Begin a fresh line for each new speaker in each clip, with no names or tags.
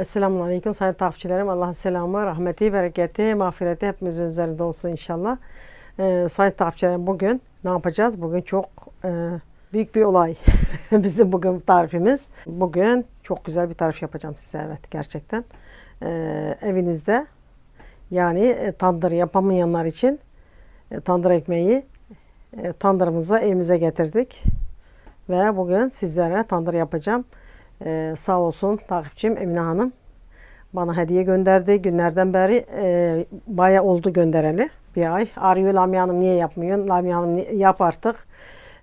Esselamu Aleyküm sayın takipçilerim. Allah'ın selamı, rahmeti, bereketi, mağfireti hepimizin üzerinde olsun inşallah. Ee, sayın takipçilerim bugün ne yapacağız? Bugün çok e, büyük bir olay. Bizim bugün tarifimiz. Bugün çok güzel bir tarif yapacağım size evet gerçekten. Ee, evinizde yani e, tandır yapamayanlar için e, tandır ekmeği e, tandırımıza evimize getirdik. Ve bugün sizlere tandır yapacağım. Ee, sağ olsun takipçim Emine Hanım bana hediye gönderdi. Günlerden beri e, bayağı oldu göndereli. Bir ay. Arıyor Lamia Hanım niye yapmıyorsun? Lamia Hanım yap artık.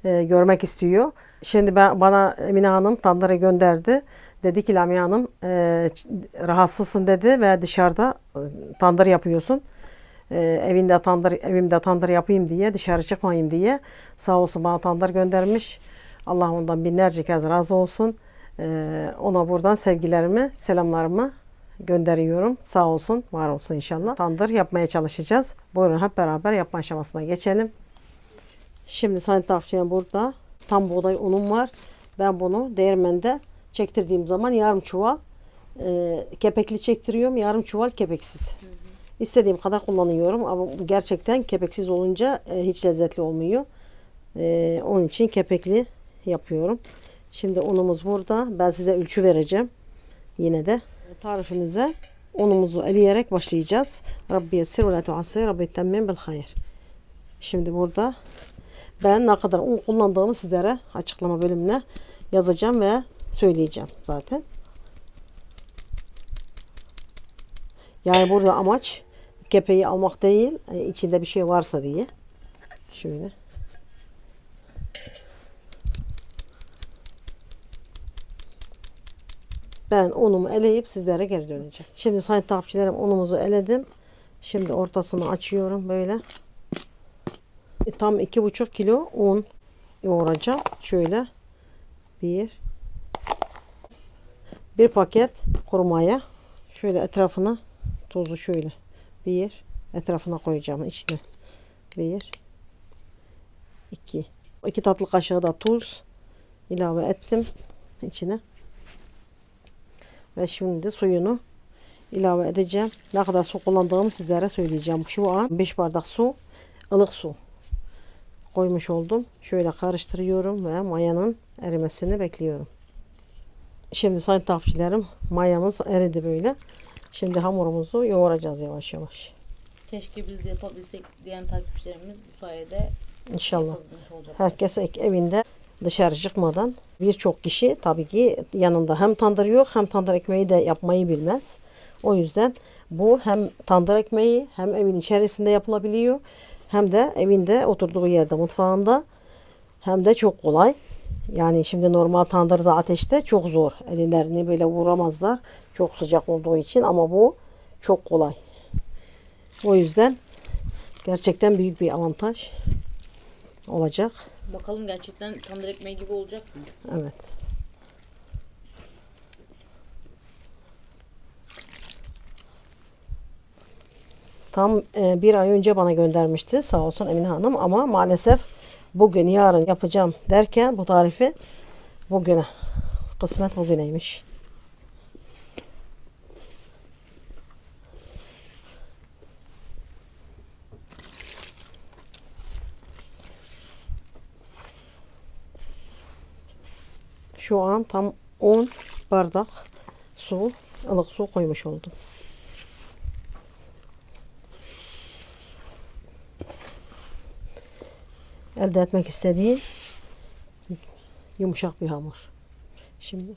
E, görmek istiyor. Şimdi ben bana Emine Hanım tandırı gönderdi. Dedi ki Lamia Hanım e, rahatsızsın dedi ve dışarıda e, tandır yapıyorsun. E, evinde tandır evimde tandır yapayım diye dışarı çıkmayayım diye sağ olsun bana tandır göndermiş. Allah ondan binlerce kez razı olsun. Ee, ona buradan sevgilerimi, selamlarımı gönderiyorum. Sağ olsun, var olsun inşallah. Tandır yapmaya çalışacağız. Buyurun hep beraber yapma aşamasına geçelim. Şimdi sayın tavşan burada tam buğday unum var. Ben bunu değirmende çektirdiğim zaman yarım çuval e, kepekli çektiriyorum. Yarım çuval kepeksiz. İstediğim kadar kullanıyorum ama gerçekten kepeksiz olunca e, hiç lezzetli olmuyor. E, onun için kepekli yapıyorum. Şimdi unumuz burada. Ben size ölçü vereceğim. Yine de tarifimize unumuzu eleyerek başlayacağız. Rabbi yessir ve la tuassir. Rabbi temmim bil hayır. Şimdi burada ben ne kadar un kullandığımı sizlere açıklama bölümüne yazacağım ve söyleyeceğim zaten. Yani burada amaç kepeği almak değil, e, içinde bir şey varsa diye. Şöyle. Ben unumu eleyip sizlere geri döneceğim. Şimdi sayın takipçilerim unumuzu eledim. Şimdi ortasını açıyorum böyle. E, Tam iki buçuk kilo un yoğuracağım. Şöyle bir bir paket kuru maya. Şöyle etrafına tozu şöyle bir etrafına koyacağım içine. Bir iki iki tatlı kaşığı da tuz ilave ettim içine. Ve şimdi suyunu ilave edeceğim. Ne kadar su kullandığımı sizlere söyleyeceğim. Şu an 5 bardak su, ılık su koymuş oldum. Şöyle karıştırıyorum ve mayanın erimesini bekliyorum. Şimdi sayın takipçilerim mayamız eridi böyle. Şimdi hamurumuzu yoğuracağız yavaş yavaş.
Keşke biz de yapabilsek diyen takipçilerimiz bu sayede
İnşallah. Herkes evinde dışarı çıkmadan birçok kişi tabii ki yanında hem tandır yok hem tandır ekmeği de yapmayı bilmez. O yüzden bu hem tandır ekmeği hem evin içerisinde yapılabiliyor hem de evinde oturduğu yerde mutfağında hem de çok kolay. Yani şimdi normal tandırda ateşte çok zor. Ellerini böyle vuramazlar. Çok sıcak olduğu için ama bu çok kolay. O yüzden gerçekten büyük bir avantaj olacak.
Bakalım gerçekten tandır ekmeği gibi olacak mı?
Evet. Tam e, bir ay önce bana göndermişti sağ olsun Emine Hanım ama maalesef bugün yarın yapacağım derken bu tarifi bugüne kısmet bugüneymiş. Şu an tam 10 bardak su, ılık su koymuş oldum. Elde etmek istediğim yumuşak bir hamur. Şimdi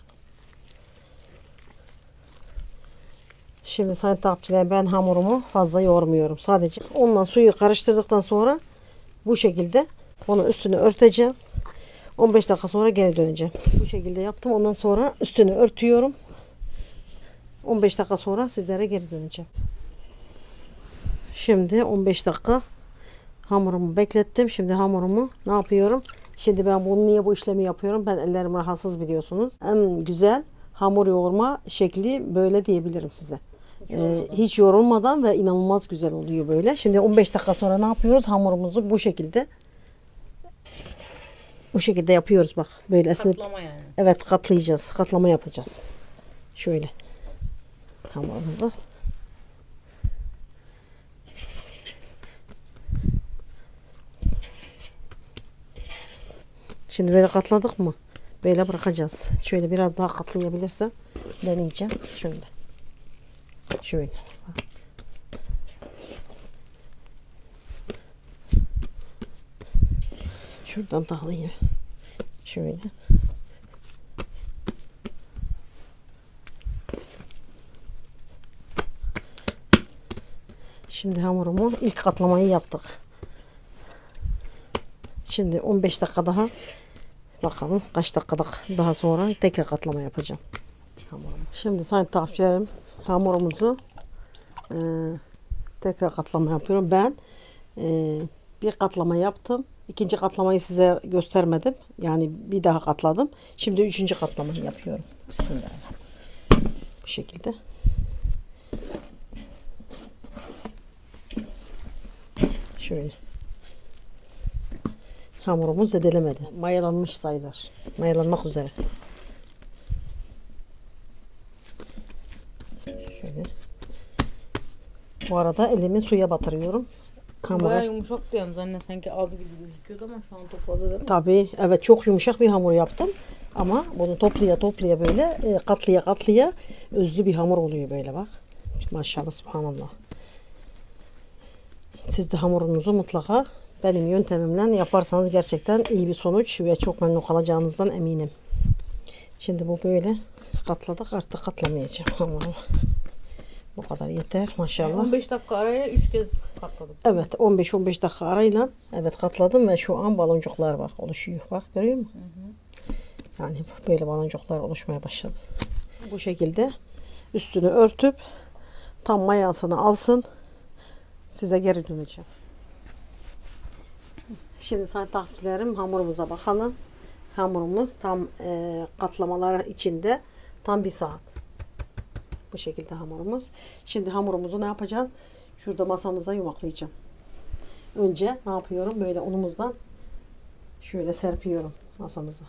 Şimdi sayın takipçiler ben hamurumu fazla yoğurmuyorum. Sadece onunla suyu karıştırdıktan sonra bu şekilde onu üstünü örteceğim. 15 dakika sonra geri döneceğim. Bu şekilde yaptım. Ondan sonra üstünü örtüyorum. 15 dakika sonra sizlere geri döneceğim. Şimdi 15 dakika hamurumu beklettim. Şimdi hamurumu ne yapıyorum? Şimdi ben bunu niye bu işlemi yapıyorum? Ben ellerim rahatsız biliyorsunuz. En güzel hamur yoğurma şekli böyle diyebilirim size. Ee, hiç yorulmadan ve inanılmaz güzel oluyor böyle. Şimdi 15 dakika sonra ne yapıyoruz? Hamurumuzu bu şekilde bu şekilde yapıyoruz bak. Böyle esnep.
Katlama yani.
Evet katlayacağız. Katlama yapacağız. Şöyle. hamurumuzu. Şimdi böyle katladık mı? Böyle bırakacağız. Şöyle biraz daha katlayabilirsem deneyeceğim. Şöyle. Şöyle. Şuradan da alayım. Şöyle. Şimdi hamurumu ilk katlamayı yaptık. Şimdi 15 dakika daha bakalım kaç dakika daha sonra tekrar katlama yapacağım. Hamurumu. Şimdi sayın takipçilerim hamurumuzu e, tekrar katlama yapıyorum. Ben e, bir katlama yaptım. İkinci katlamayı size göstermedim. Yani bir daha katladım. Şimdi üçüncü katlamayı yapıyorum. Bismillahirrahmanirrahim. Bu şekilde. Şöyle. Hamurumuz zedelemedi. Mayalanmış sayılır. Mayalanmak üzere. Şöyle. Bu arada elimi suya batırıyorum. Hamuru.
Baya yumuşak diyorum anne sanki az gibi gözüküyordu ama şu an topladı değil mi?
Tabii evet çok yumuşak bir hamur yaptım. Ama bunu toplaya toplaya böyle e, katlıya katlıya özlü bir hamur oluyor böyle bak. Maşallah subhanallah. Siz de hamurunuzu mutlaka benim yöntemimle yaparsanız gerçekten iyi bir sonuç ve çok memnun kalacağınızdan eminim. Şimdi bu böyle katladık artık katlamayacağım hamurumu. Bu kadar yeter maşallah.
15 dakika arayla 3 kez katladık.
Evet 15-15 dakika arayla evet katladım ve şu an baloncuklar bak oluşuyor. Bak görüyor musun? Yani böyle baloncuklar oluşmaya başladı. Bu şekilde üstünü örtüp tam mayasını alsın. Size geri döneceğim. Şimdi sayın takipçilerim hamurumuza bakalım. Hamurumuz tam e, katlamalar içinde tam bir saat. Bu şekilde hamurumuz. Şimdi hamurumuzu ne yapacağız? Şurada masamıza yumaklayacağım. Önce ne yapıyorum? Böyle unumuzdan şöyle serpiyorum masamıza.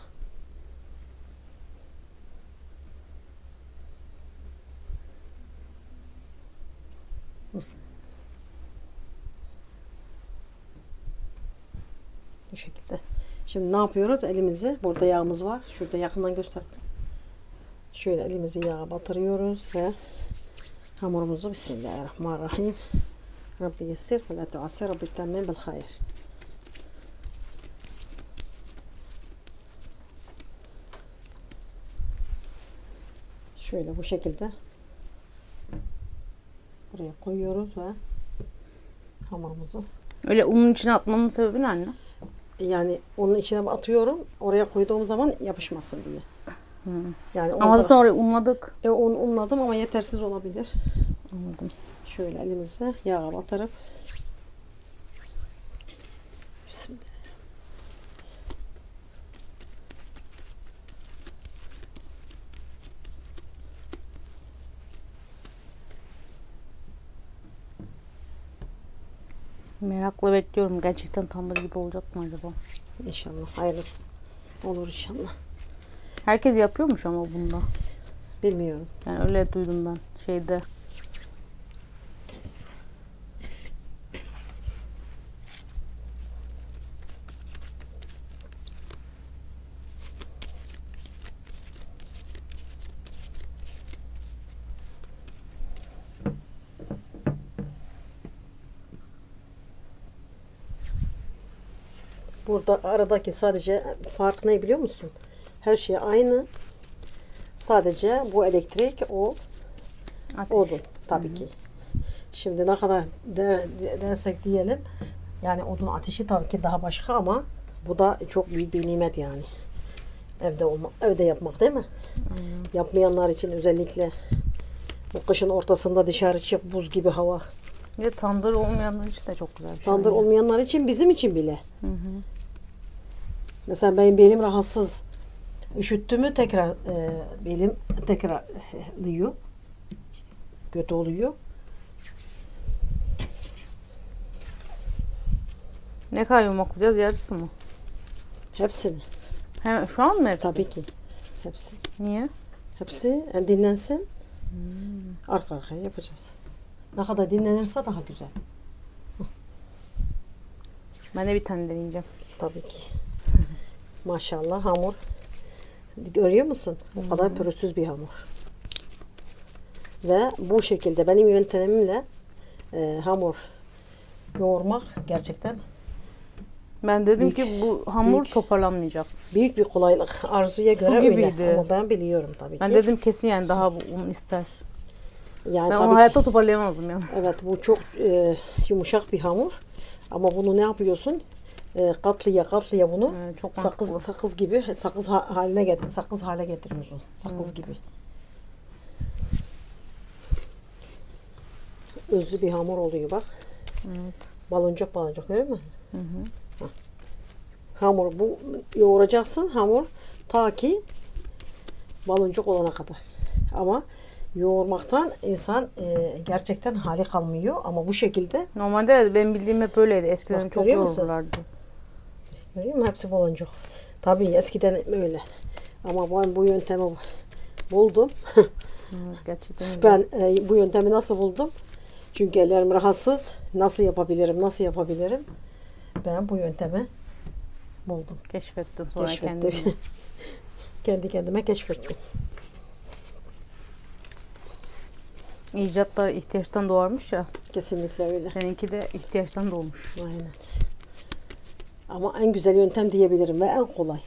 Bu şekilde. Şimdi ne yapıyoruz? Elimizi, burada yağımız var. Şurada yakından gösterdim. Şöyle elimizi yağa batırıyoruz ve hamurumuzu Bismillahirrahmanirrahim. Rabbi yessir ve la tuassir. Rabbi temmin bil hayır. Şöyle bu şekilde buraya koyuyoruz ve hamurumuzu
Öyle unun içine atmanın sebebi ne anne?
yani onun içine atıyorum. Oraya koyduğum zaman yapışmasın diye. Yani
Ama zaten orayı unladık.
E, un, unladım ama yetersiz olabilir.
Anladım.
Şöyle elimize yağa batırıp Bismillah.
Merakla bekliyorum. Gerçekten tandır gibi olacak mı acaba?
İnşallah hayırlısı olur inşallah.
Herkes yapıyormuş ama bunda.
Bilmiyorum.
Yani öyle duydum ben şeyde.
Burada aradaki sadece fark ne biliyor musun? Her şey aynı. Sadece bu elektrik o
Ateş.
odun tabii ki. Şimdi ne kadar der, dersek diyelim yani odun ateşi tabii ki daha başka ama bu da çok büyük bir nimet yani. Evde olma, evde yapmak değil mi? Yapmayanlar için özellikle bu kışın ortasında dışarı çık buz gibi hava.
De tandır olmayanlar için de çok güzel bir şey.
Tandır olmayanlar için bizim için bile. Mesela benim belim rahatsız. Üşüttü mü tekrar e, belim tekrarlıyor. Kötü oluyor.
Ne kadar yumaklayacağız? Yarısı mı?
Hepsini.
Hemen şu an mı hepsi?
Tabii ki. Hepsi.
Niye?
Hepsi e, dinlensin. Arka arkaya yapacağız. Ne kadar dinlenirse daha güzel.
Ben de bir tane deneyeceğim.
Tabii ki. Maşallah hamur. Görüyor musun? O kadar pürüzsüz bir hamur. Ve bu şekilde benim yöntemimle e, hamur yoğurmak gerçekten
Ben dedim
Büyük,
ki bu hamur
büyük.
toparlanmayacak.
büyük bir kolaylık. Arzuya göre öyle.
gibiydi.
Ama ben biliyorum tabii
Ben
ki.
dedim kesin yani daha bu un ister.
yani
Ben
tabii
onu
ki-
hayatta toparlayamazdım yani.
Evet bu çok e, yumuşak bir hamur. Ama bunu ne yapıyorsun? E, katlıya katlıya bunu
Evet, çok
sakız
mantıklı.
sakız gibi sakız ha- haline get sakız hale getiriyorsun. Sakız gibi. Özlü bir hamur oluyor bak.
Evet.
Baloncuk baloncuk görüyor musun? Hah. Hamur bu yoğuracaksın hamur ta ki baloncuk olana kadar. Ama yoğurmaktan insan e, gerçekten hali kalmıyor ama bu şekilde
Normalde benim bildiğim hep öyleydi. Eskiden
Bak,
çok yoğururlardı.
Görüyor musun? Hepsi baloncuk. Tabii eskiden öyle. Ama ben bu yöntemi buldum. Ben e, bu yöntemi nasıl buldum? Çünkü ellerim rahatsız. Nasıl yapabilirim? Nasıl yapabilirim? Ben bu yöntemi buldum.
keşfettim sonra
Keşfettim.
kendimi.
Kendi kendime keşfettim.
İcatlar ihtiyaçtan doğarmış ya.
Kesinlikle öyle.
Seninki de ihtiyaçtan doğmuş.
Aynen. Ama en güzel yöntem diyebilirim ve en kolay.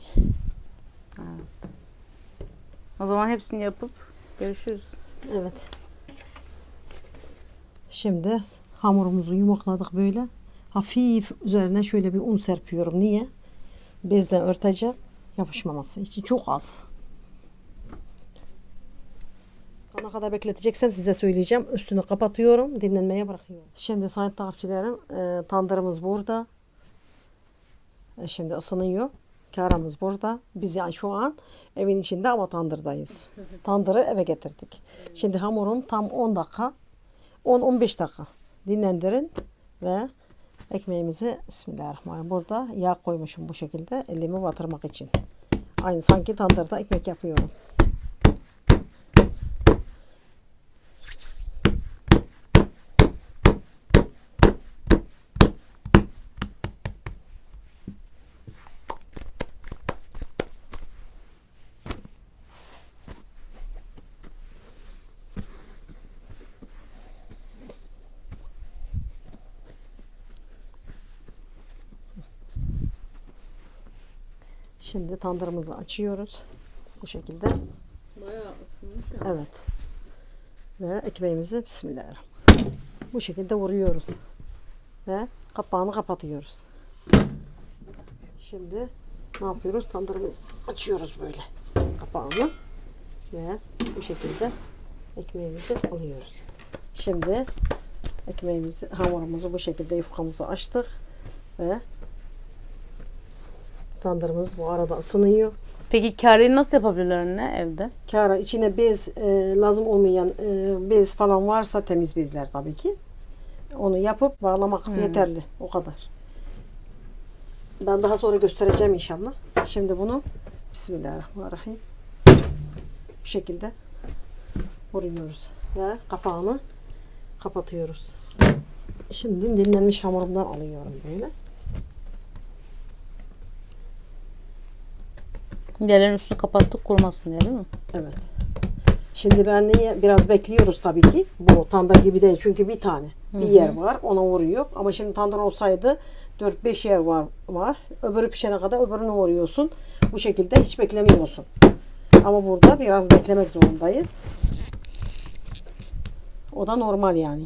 O zaman hepsini yapıp görüşürüz.
Evet. Şimdi hamurumuzu yumakladık böyle. Hafif üzerine şöyle bir un serpiyorum. Niye? Bezle örteceğim. Yapışmaması için çok az. Ne kadar bekleteceksem size söyleyeceğim. Üstünü kapatıyorum. Dinlenmeye bırakıyorum. Şimdi sayın takipçilerim e, tandırımız burada. E, şimdi ısınıyor. Karamız burada. Biz yani şu an evin içinde ama tandırdayız. Tandırı eve getirdik. Şimdi hamurum tam 10 dakika 10-15 dakika dinlendirin ve ekmeğimizi Bismillahirrahmanirrahim. Burada yağ koymuşum bu şekilde elimi batırmak için. Aynı sanki tandırda ekmek yapıyorum. Şimdi tandırımızı açıyoruz. Bu şekilde.
Bayağı ısınmış ya.
Evet. Ve ekmeğimizi Bismillahirrahmanirrahim. Bu şekilde vuruyoruz. Ve kapağını kapatıyoruz. Şimdi ne yapıyoruz? Tandırımızı açıyoruz böyle. Kapağını. Ve bu şekilde ekmeğimizi alıyoruz. Şimdi ekmeğimizi, hamurumuzu bu şekilde yufkamızı açtık. Ve tandırımız bu arada ısınıyor.
Peki kareyi nasıl yapabilirler anne evde?
Kara içine bez e, lazım olmayan e, bez falan varsa temiz bezler tabii ki. Onu yapıp bağlamak yeterli. O kadar. Ben daha sonra göstereceğim inşallah. Şimdi bunu Bismillahirrahmanirrahim. Bu şekilde vuruyoruz. Ve kapağını kapatıyoruz. Şimdi dinlenmiş hamurumdan alıyorum böyle.
Diğerlerinin üstünü kapattık kurumasın diye değil mi?
Evet. Şimdi ben niye biraz bekliyoruz tabii ki. Bu tandır gibi değil çünkü bir tane bir yer var ona vuruyor. Ama şimdi tandır olsaydı 4-5 yer var var. Öbürü pişene kadar öbürünü vuruyorsun. Bu şekilde hiç beklemiyorsun. Ama burada biraz beklemek zorundayız. O da normal yani.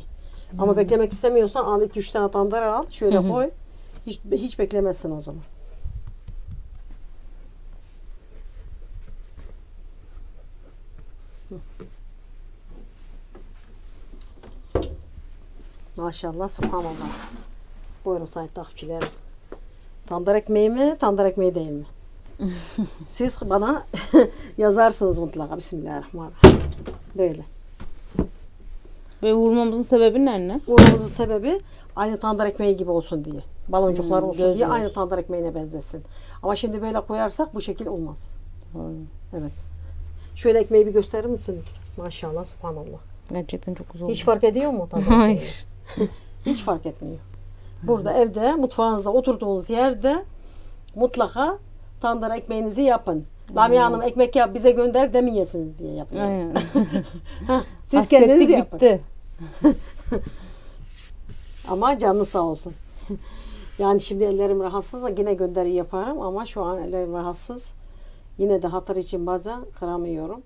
Ama beklemek istemiyorsan al 2-3 tane tandır al. Şöyle koy. Hiç, hiç beklemezsin o zaman. Maşallah, subhanallah. Buyurun sayın takipçilerim. Tandır ekmeği mi, tandır ekmeği değil mi? Siz bana yazarsınız mutlaka. Bismillahirrahmanirrahim. Böyle.
Ve vurmamızın sebebi ne anne?
Vurmamızın sebebi aynı tandır ekmeği gibi olsun diye. Baloncuklar
Hmm,
olsun
göz
diye
olsun.
aynı tandır ekmeğine benzesin. Ama şimdi böyle koyarsak bu şekil olmaz. Evet. Şöyle ekmeği bir gösterir misin lütfen? Maşallah subhanallah.
Gerçekten çok güzel oldu.
Hiç fark ediyor mu?
Hayır.
Hiç fark etmiyor. Burada evde mutfağınızda oturduğunuz yerde mutlaka tandır ekmeğinizi yapın. Lamia Hanım ekmek yap bize gönder demeyesiniz diye yapıyor.
Aynen.
Siz
Hasretlik
kendiniz yapın.
bitti.
Ama canlı sağ olsun. yani şimdi ellerim rahatsız yine gönderi yaparım ama şu an ellerim rahatsız. Yine de hatır için bazen kıramıyorum.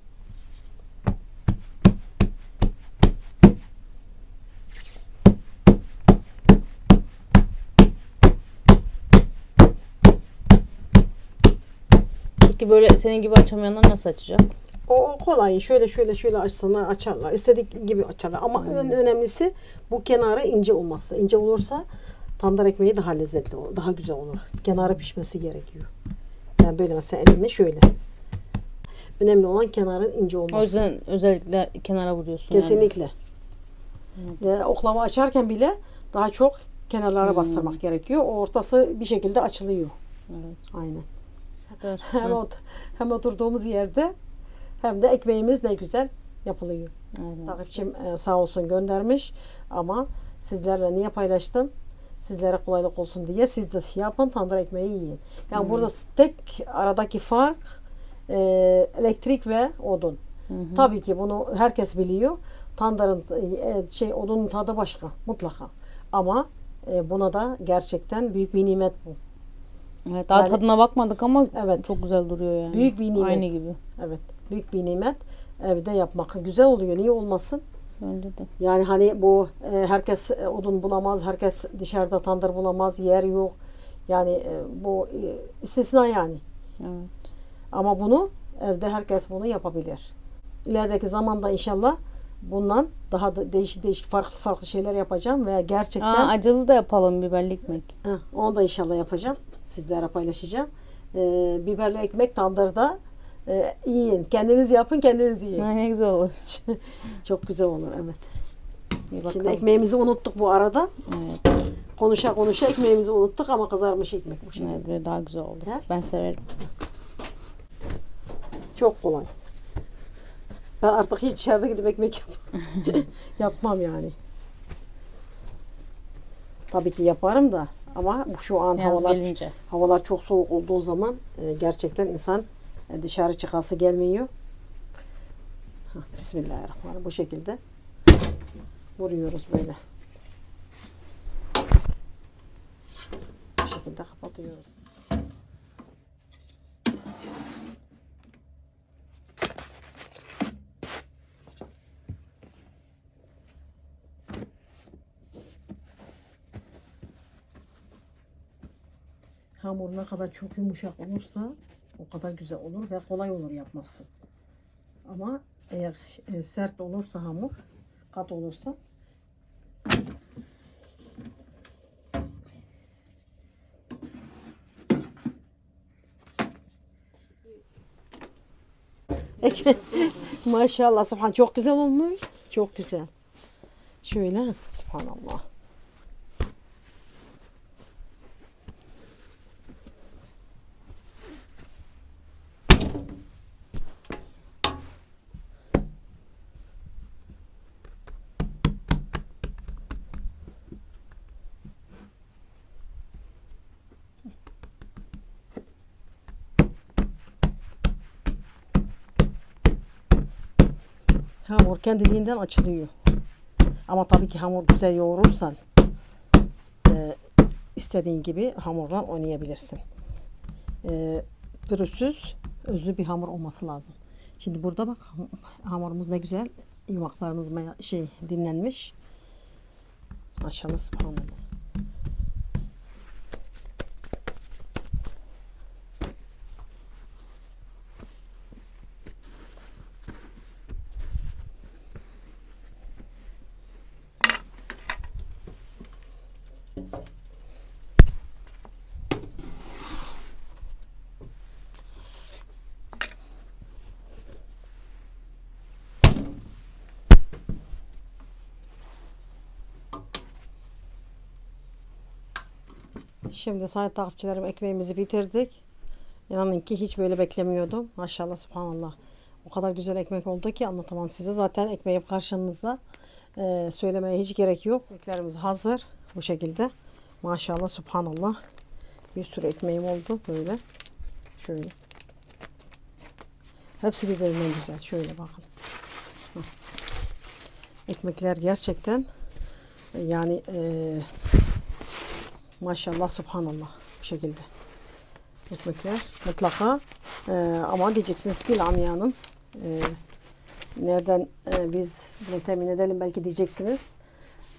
Peki böyle senin gibi açamayanlar nasıl açacak?
O kolay. Şöyle şöyle şöyle açsınlar açarlar. İstediği gibi açarlar. Ama en önemlisi bu kenarı ince olması. İnce olursa tandır ekmeği daha lezzetli olur. Daha güzel olur. Kenarı pişmesi gerekiyor. Yani böyle mesela elimi şöyle. Önemli olan kenarın ince olması.
O yüzden özellikle kenara vuruyorsun. yani.
Kesinlikle. Ee, oklava açarken bile daha çok kenarlara bastırmak gerekiyor. O ortası bir şekilde açılıyor.
Evet.
Aynen.
Dur.
Hem,
Hı.
ot- hem oturduğumuz yerde hem de ekmeğimiz ne güzel yapılıyor.
Aynen.
Takipçim e, sağ olsun göndermiş ama sizlerle niye paylaştım? Sizlere kolaylık olsun diye siz de yapın tandır ekmeği yiyin. Yani burada tek aradaki fark e, elektrik ve odun. Tabii ki bunu herkes biliyor. Tandırın e, şey odunun tadı başka mutlaka. Ama e, buna da gerçekten büyük bir nimet bu.
Evet, daha
Yani-
tadına bakmadık ama
Evet.
çok güzel duruyor yani.
Büyük bir nimet.
Aynı gibi.
Evet. Büyük bir nimet. Evde yapmak güzel oluyor. Niye olmasın?
Bence de.
Yani hani bu e, herkes e, odun bulamaz, herkes dışarıda tandır bulamaz, yer yok. Yani e, bu e, istisna yani.
Evet.
Ama bunu evde herkes bunu yapabilir. İlerideki zamanda inşallah bundan daha da değişik değişik farklı farklı şeyler yapacağım ve gerçekten
Aa, acılı da yapalım biberli ekmek.
Heh, onu da inşallah yapacağım. Sizlere paylaşacağım. E, biberli ekmek tandırda e, yiyin. Kendiniz yapın, kendiniz yiyin.
Ay, ne güzel olur.
Çok güzel olur evet.
Bir
Şimdi ekmeğimizi unuttuk bu arada.
Evet,
Konuşa konuşa ekmeğimizi unuttuk ama kızarmış ekmek bu şekilde.
evet, böyle daha güzel olur.
He?
Ben severim.
Çok kolay. Ben artık hiç dışarıda gidip ekmek yap yapmam yani. Tabii ki yaparım da ama bu şu an
Yaz
havalar
gelince.
havalar çok soğuk olduğu zaman e, gerçekten insan e, dışarı çıkası gelmiyor. Hah, Bismillahirrahmanirrahim. Bu şekilde vuruyoruz böyle. Bu şekilde kapatıyoruz. Hamur ne kadar çok yumuşak olursa o kadar güzel olur ve kolay olur yapması. Ama eğer e, sert olursa hamur, kat olursa. Maşallah subhan çok güzel olmuş. Çok güzel. Şöyle subhanallah. Hamur kendiliğinden açılıyor. Ama tabii ki hamur güzel yoğurursan e, istediğin gibi hamurla oynayabilirsin. E, pürüzsüz, özlü bir hamur olması lazım. Şimdi burada bak ham- hamurumuz ne güzel. Yumaklarımız şey dinlenmiş. Maşallah subhanallah. Şimdi sayın takipçilerim ekmeğimizi bitirdik. İnanın ki hiç böyle beklemiyordum. Maşallah subhanallah. O kadar güzel ekmek oldu ki anlatamam size. Zaten ekmeğim karşınızda. Ee, söylemeye hiç gerek yok. Ekmeklerimiz hazır. Bu şekilde. Maşallah, subhanallah. Bir sürü ekmeğim oldu böyle. Şöyle. Hepsi birbirinden güzel. Şöyle bakın. Ekmekler gerçekten yani e, maşallah, subhanallah. Bu şekilde. Ekmekler mutlaka e, ama diyeceksiniz ki Lamia Hanım e, nereden e, biz bunu temin edelim belki diyeceksiniz.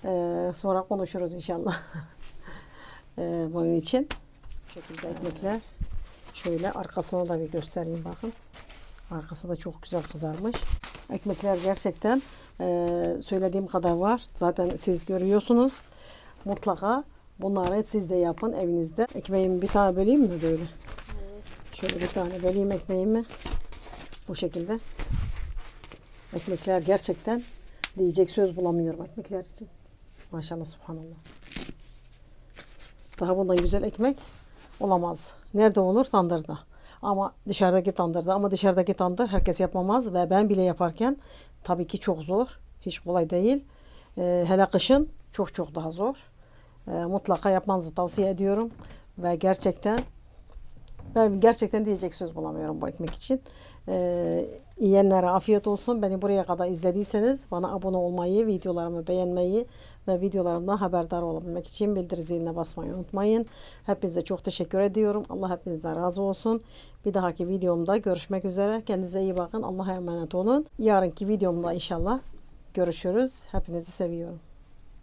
E, sonra konuşuruz inşallah. e, bunun için. Bu şekilde ekmekler. Şöyle arkasına da bir göstereyim bakın. Arkası da çok güzel kızarmış. Ekmekler gerçekten e, söylediğim kadar var. Zaten siz görüyorsunuz. Mutlaka bunları siz de yapın evinizde. Ekmeğimi bir tane böleyim mi böyle? Şöyle bir tane böleyim ekmeğimi. Bu şekilde. Ekmekler gerçekten diyecek söz bulamıyorum ekmekler için. Maşallah subhanallah. Daha bundan güzel ekmek olamaz. Nerede olur? Tandırda. Ama dışarıdaki tandırda. Ama dışarıdaki tandır herkes yapamaz ve ben bile yaparken tabii ki çok zor. Hiç kolay değil. Ee, hele kışın çok çok daha zor. Ee, mutlaka yapmanızı tavsiye ediyorum. Ve gerçekten ben gerçekten diyecek söz bulamıyorum bu ekmek için. Ee, yiyenlere afiyet olsun. Beni buraya kadar izlediyseniz bana abone olmayı, videolarımı beğenmeyi ve videolarımdan haberdar olabilmek için bildiri ziline basmayı unutmayın. Hepinize çok teşekkür ediyorum. Allah hepinizden razı olsun. Bir dahaki videomda görüşmek üzere. Kendinize iyi bakın. Allah'a emanet olun. Yarınki videomda inşallah görüşürüz. Hepinizi seviyorum.